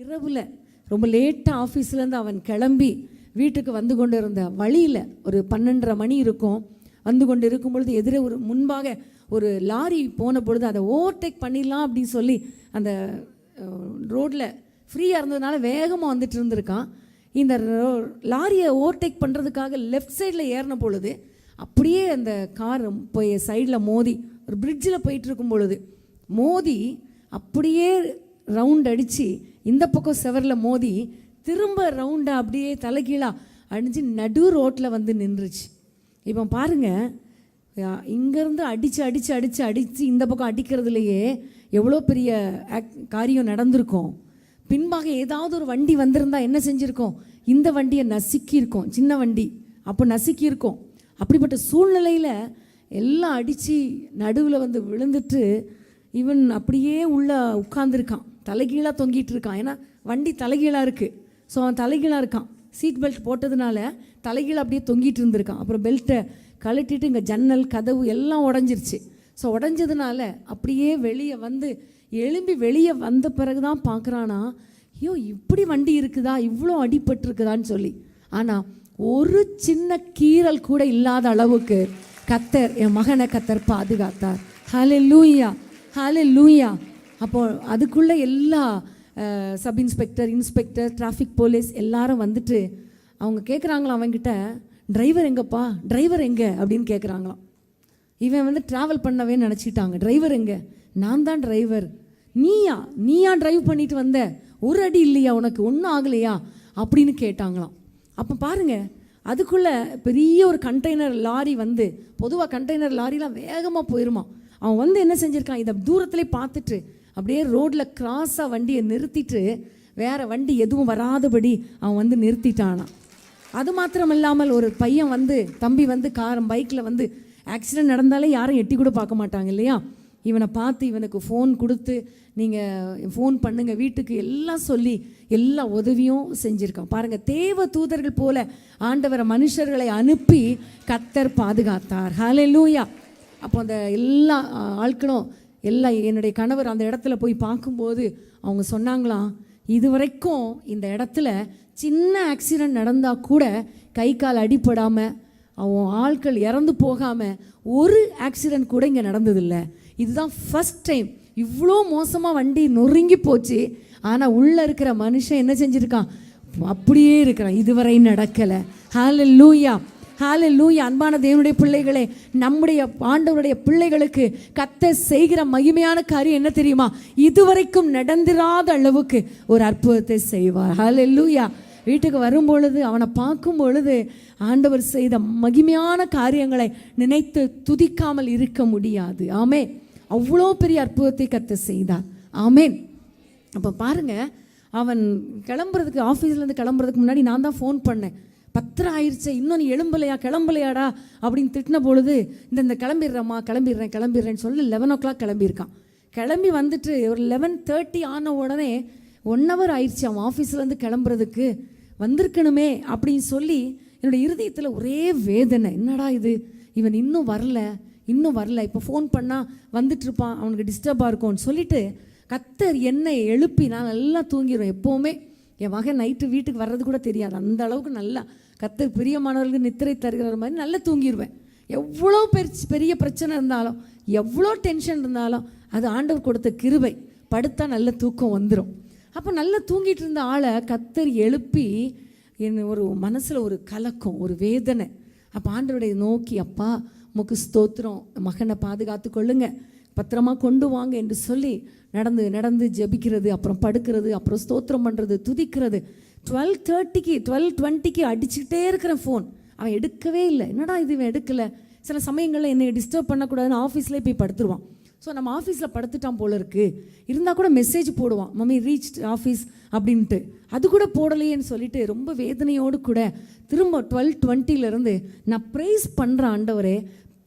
இரவில் ரொம்ப லேட்டாக ஆஃபீஸ்லேருந்து அவன் கிளம்பி வீட்டுக்கு வந்து கொண்டு இருந்த வழியில் ஒரு பன்னெண்டரை மணி இருக்கும். வந்து கொண்டு இருக்கும் பொழுது எதிரே ஒரு முன்பாக ஒரு லாரி போன பொழுது அதை ஓவர்டேக் பண்ணிடலாம் அப்படின்னு சொல்லி அந்த ரோட்டில் ஃப்ரீயாக இருந்ததுனால வேகமாக வந்துட்டு இருந்திருக்கான். இந்த ரோ- லாரியை ஓவர்டேக் பண்ணுறதுக்காக லெஃப்ட் சைடில் ஏறின பொழுது அப்படியே அந்த கார் போய் சைடில் மோதி ஒரு பிரிட்ஜில் போயிட்டு இருக்கும் பொழுது மோதி அப்படியே ரவுண்ட் அடித்து இந்த பக்கம் செவரில் மோதி திரும்ப ரவுண்டாக அப்படியே தலைகீழாக அடிஞ்சு நடு ரோட்டில் வந்து நின்றுச்சு. இப்போ பாருங்க இங்கேருந்து அடித்து அடித்து அடித்து அடித்து இந்த பக்கம் அடிக்கிறதுலையே எவ்வளோ பெரிய ஆக் காரியம் நடந்திருக்கும். பின்பாக ஏதாவது ஒரு வண்டி வந்திருந்தால் என்ன செஞ்சுருக்கோம்? இந்த வண்டியை நசுக்கியிருக்கோம். சின்ன வண்டி. அப்போ நசுக்கியிருக்கோம். அப்படிப்பட்ட சூழ்நிலையில் எல்லாம் அடித்து நடுவில் வந்து விழுந்துட்டு இவன் அப்படியே உள்ளே உட்காந்துருக்கான் தலைகீழாக தொங்கிட்டு இருக்கான். ஏன்னா வண்டி தலைகீழாக இருக்குது ஸோ அவன் தலைகீழாக இருக்கான். சீட் பெல்ட் போட்டதுனால தலைகீழாக அப்படியே தொங்கிட்டு இருந்திருக்கான். அப்புறம் பெல்ட்டை கழட்டிட்டு இங்கே ஜன்னல் கதவு எல்லாம் உடஞ்சிருச்சு. ஸோ உடஞ்சதுனால அப்படியே வெளியே வந்து எழும்பி வெளியே வந்த பிறகு தான் பார்க்குறானா ஐயோ இப்படி வண்டி இருக்குதா? இவ்வளோ அடிபட்டிருக்குதான்னு சொல்லி. ஆனால் ஒரு சின்ன கீறல் கூட இல்லாத அளவுக்கு கத்தர் என் மகனை கத்தர் பாதுகாத்தார். ஹலே லூயா ஹலே லூயா அப்போ அதுக்குள்ளே எல்லா sub inspector inspector traffic police எல்லாரும் வந்துட்டு அவங்க கேட்குறாங்களாம் அவங்ககிட்ட டிரைவர் எங்கப்பா? டிரைவர் எங்கே? அப்படின்னு கேட்குறாங்களாம் இவன் வந்து ட்ராவல் பண்ணவே நினச்சிட்டாங்க. டிரைவர் எங்கே? நான் தான் டிரைவர் நீயா? நீயா டிரைவ் பண்ணிட்டு வந்த? ஒரு அடி இல்லையா உனக்கு? ஒன்றும் ஆகலையா? அப்படின்னு கேட்டாங்களாம். அப்போ பாருங்க அதுக்குள்ளே பெரிய ஒரு கண்டெய்னர் லாரி வந்து பொதுவாக கண்டெய்னர் லாரிலாம் வேகமாக போயிருமா அவன் வந்து என்ன செஞ்சுருக்கான்? இதை தூரத்துலேயே பார்த்துட்டு அப்படியே ரோட்டில் கிராஸாக வண்டியை நிறுத்திட்டு வேற வண்டி எதுவும் வராதபடி அவன் வந்து நிறுத்திட்டானான் அது மாத்திரம் இல்லாமல் ஒரு பையன் வந்து தம்பி வந்து கார் பைக்கில் வந்து ஆக்சிடென்ட் நடந்தாலே யாரும் எட்டி கூட பார்க்க மாட்டாங்க இல்லையா? இவனை பார்த்து இவனுக்கு ஃபோன் கொடுத்து நீங்கள் ஃபோன் பண்ணுங்கள் வீட்டுக்கு எல்லாம் சொல்லி எல்லா உதவியும் செஞ்சுருக்கான். பாருங்கள் தேவ தூதர்கள் போல ஆண்டவரை மனுஷர்களை அனுப்பி கத்தர் பாதுகாத்தார். ஹalleluya அப்போ அந்த எல்லா ஆட்களும் எல்லாம் என்னுடைய கணவர் அந்த இடத்துல போய் பார்க்கும்போது அவங்க சொன்னாங்களாம் இதுவரைக்கும் இந்த இடத்துல சின்ன ஆக்சிடெண்ட் நடந்தால் கூட கை கால் அடிபடாமல் அவன் ஆட்கள் இறந்து போகாமல் ஒரு ஆக்சிடென்ட் கூட இங்கே நடந்ததில்ல. இதுதான் ஃபஸ்ட் டைம் இவ்வளோ மோசமாக வண்டி நொறுங்கி போச்சு. ஆனால் உள்ளே இருக்கிற மனுஷன் என்ன செஞ்சுருக்கான்? அப்படியே இருக்கிறான். இதுவரை நடக்கலை. ஹாலு லூயா அன்பான தேவனுடைய பிள்ளைகளே நம்முடைய ஆண்டவருடைய பிள்ளைகளுக்கு கத்த செய்கிற மகிமையான காரியம் என்ன தெரியுமா? இதுவரைக்கும் நடந்திராத அளவுக்கு ஒரு அற்புதத்தை செய்வார். ஹalleluya. வீட்டுக்கு வரும் பொழுது அவனை பார்க்கும் பொழுது ஆண்டவர் செய்த மகிமையான காரியங்களை நினைத்து துதிக்காமல் இருக்க முடியாது. ஆமே அவ்வளோ பெரிய அற்புதத்தை கத்த செய்தார். ஆமேன். அப்போ பாருங்க அவன் கிளம்புறதுக்கு ஆஃபீஸ்லேருந்து கிளம்புறதுக்கு முன்னாடி நான் தான் ஃபோன் பண்ணேன். பத்திரம் ஆயிடுச்சு இன்னும் நீ எழும்பலையா கிளம்பலையாடா அப்படின்னு திட்டின பொழுது இந்த இந்த கிளம்பிடுறேம்மா கிளம்பிடுறேன் கிளம்பிடுறேன்னு சொல்லி லெவன் ஓ கிளாக் கிளம்பியிருக்கான். கிளம்பி வந்துட்டு ஒரு லெவன் தேர்ட்டி ஆன உடனே ஒன் ஹவர் ஆயிடுச்சு அவன் ஆஃபீஸ்லேருந்து கிளம்புறதுக்கு. வந்திருக்கணுமே அப்படின்னு சொல்லி என்னோட இருதயத்தில் ஒரே வேதனை. என்னடா இது? இவன் இன்னும் வரல இன்னும் வரல. இப்போ ஃபோன் பண்ணால் வந்துட்டுருப்பான் அவனுக்கு டிஸ்டர்பாக இருக்கும்னு சொல்லிட்டு கத்தர் என்னை எழுப்பி நான் நல்லா தூங்கிடுவேன் எப்போவுமே. என் மகன் நைட்டு வீட்டுக்கு வர்றது கூட தெரியாது. அந்த அளவுக்கு நல்லா கத்தர் பிரியமானவர்களுக்கு நித்திரை தருகிற மாதிரி நல்லா தூங்கிடுவேன் எவ்வளோ பெரிய பெரிய பிரச்சனை இருந்தாலும் எவ்வளோ டென்ஷன் இருந்தாலும் அது ஆண்டவர் கொடுத்த கிருபை. படுத்தா நல்ல தூக்கம் வந்துடும் அப்போ நல்லா தூங்கிட்டு இருந்த ஆளை கத்தர் எழுப்பி என் ஒரு மனசில் ஒரு கலக்கம் ஒரு வேதனை. அப்போ ஆண்டவருடைய நோக்கி அப்பா உமக்கு ஸ்தோத்திரம். மகனை பாதுகாத்து கொள்ளுங்கள் பத்திரமா கொண்டு வாங்க என்று சொல்லி நடந்து நடந்து ஜெபிக்கிறது அப்புறம் படுக்கிறது அப்புறம் ஸ்தோத்திரம் பண்ணுறது துதிக்கிறது. டுவெல் தேர்ட்டிக்கு டுவெல் டுவெண்ட்டிக்கு அடிச்சுக்கிட்டே இருக்கிறேன் ஃபோன் அவன் எடுக்கவே இல்லை. என்னடா இது இவன் எடுக்கலை? சில சமயங்களில் என்னை டிஸ்டர்ப் பண்ணக்கூடாதுன்னு ஆஃபீஸ்லேயே போய் படுத்துருவான். ஸோ நம்ம ஆஃபீஸில் படுத்துட்டான் போல இருக்கு. இருந்தால் கூட மெசேஜ் போடுவான். மம்மி ரீச் ஆஃபீஸ் அப்படின்ட்டு. அது கூட போடலையேன்னு சொல்லிட்டு ரொம்ப வேதனையோடு கூட திரும்ப டுவெல் டுவெண்ட்டிலேருந்து நான் ப்ரைஸ் பண்ணுற ஆண்டவரே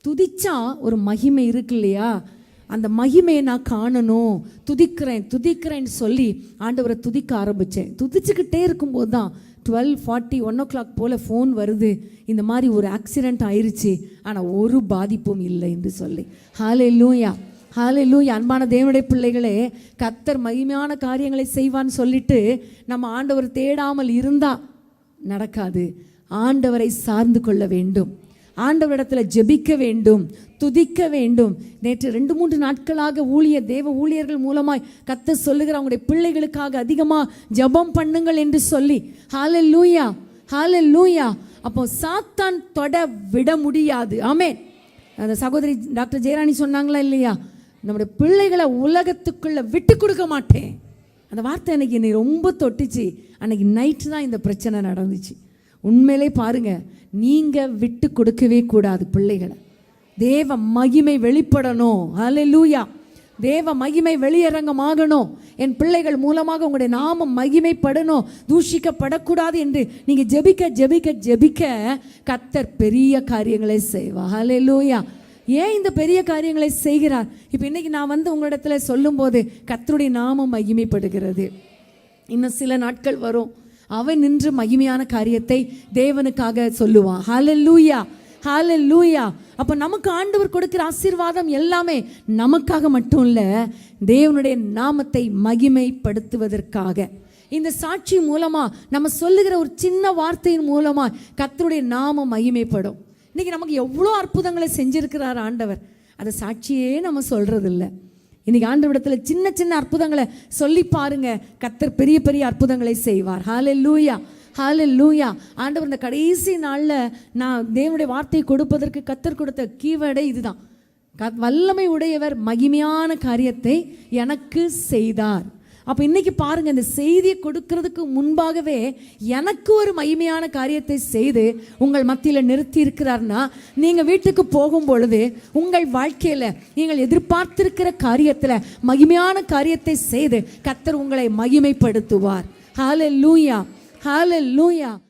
துதிச்சா ஒரு மகிமை இருக்கு இல்லையா? அந்த மகிமையை நான் காணணும். துதிக்கிறேன் துதிக்கிறேன்னு சொல்லி ஆண்டவரை துதிக்க ஆரம்பித்தேன் துதிச்சுக்கிட்டே இருக்கும்போது தான் twelve forty one o'clock போல் ஃபோன் வருது. இந்த மாதிரி ஒரு ஆக்சிடெண்ட் ஆயிடுச்சு ஆனால் ஒரு பாதிப்பும் இல்லை என்று சொல்லி. ஹாலே லூயா ஹalleluya அன்பான தேவனுடைய பிள்ளைகளே கத்தர் மகிமையான காரியங்களை செய்வான்னு சொல்லிட்டு நம்ம ஆண்டவர் தேடாமல் இருந்தால் நடக்காது. ஆண்டவரை சார்ந்து கொள்ள வேண்டும். ஆண்டவரிடத்தில் ஜெபிக்க வேண்டும் துதிக்க வேண்டும். நேற்று ரெண்டு மூன்று நாட்களாக ஊழிய தேவ ஊழியர்கள் மூலமாய் கத்த சொல்லுகிற அவங்களுடைய பிள்ளைகளுக்காக அதிகமாக ஜெபம் பண்ணுங்கள் என்று சொல்லி. ஹாலே லூயா ஹாலே லூயா அப்போ சாத்தான் தொட விட முடியாது. ஆமே அந்த சகோதரி டாக்டர் ஜெயராணி சொன்னாங்களா இல்லையா? நம்முடைய பிள்ளைகளை உலகத்துக்குள்ளே விட்டு கொடுக்க மாட்டேன். அந்த வார்த்தை எனக்கு என்னை ரொம்ப தொட்டுச்சு. அன்னைக்கு நைட்டு தான் இந்த பிரச்சனை நடந்துச்சு. உண்மையிலே பாருங்க நீங்க விட்டு கொடுக்கவே கூடாது பிள்ளைகளை. தேவ மகிமை வெளிப்படணும். ஹalleluya தேவ மகிமை வெளியரங்கமாகணும். என் பிள்ளைகள் மூலமாக உங்களுடைய நாமம் மகிமைப்படணும். தூஷிக்கப்படக்கூடாது என்று நீங்க ஜெபிக்க ஜெபிக்க ஜெபிக்க கத்தர் பெரிய காரியங்களை செய்வா ஹalleluya ஏன் இந்த பெரிய காரியங்களை செய்கிறார்? இப்போ இன்னைக்கு நான் வந்து உங்களிடத்துல சொல்லும்போது கத்தருடைய நாமம் மகிமைப்படுகிறது. இன்னும் சில நாட்கள் வரும். அவன் நின்று மகிமையான காரியத்தை தேவனுக்காக சொல்லுவான். ஹalleluya லூயா அப்போ நமக்கு ஆண்டவர் கொடுக்கிற ஆசீர்வாதம் எல்லாமே நமக்காக மட்டும் இல்லை தேவனுடைய நாமத்தை மகிமைப்படுத்துவதற்காக. இந்த சாட்சி மூலமா நம்ம சொல்லுகிற ஒரு சின்ன வார்த்தையின் மூலமா கத்தருடைய நாமம் மகிமைப்படும். இன்னைக்கு நமக்கு எவ்வளோ அற்புதங்களை செஞ்சுருக்கிறார் ஆண்டவர். அதை சாட்சியே நம்ம சொல்கிறதில்லை இன்னைக்கு விடத்தில் சின்ன சின்ன அற்புதங்களை சொல்லி பாருங்க. கத்தர் பெரிய பெரிய அற்புதங்களை செய்வார். ஹாலே லூயா ஹாலே லூயா ஆண்டவர் இந்த கடைசி நாளில் நான் தேவனுடைய வார்த்தையை கொடுப்பதற்கு கத்தர் கொடுத்த கீவேர்டே இதுதான். க- வல்லமை உடையவர் மகிமையான காரியத்தை எனக்கு செய்தார். அப்போ இன்னைக்கு பாருங்க இந்த செய்தியை கொடுக்கறதுக்கு முன்பாகவே எனக்கு ஒரு மகிமையான காரியத்தை செய்து உங்கள் மத்தியில் நிறுத்தி இருக்கிறார்னா நீங்கள் வீட்டுக்கு போகும் பொழுது உங்கள் வாழ்க்கையில் நீங்கள் எதிர்பார்த்திருக்கிற காரியத்தில் மகிமையான காரியத்தை செய்து கத்தர் உங்களை மகிமைப்படுத்துவார். ஹால லூயா ஹால லூயா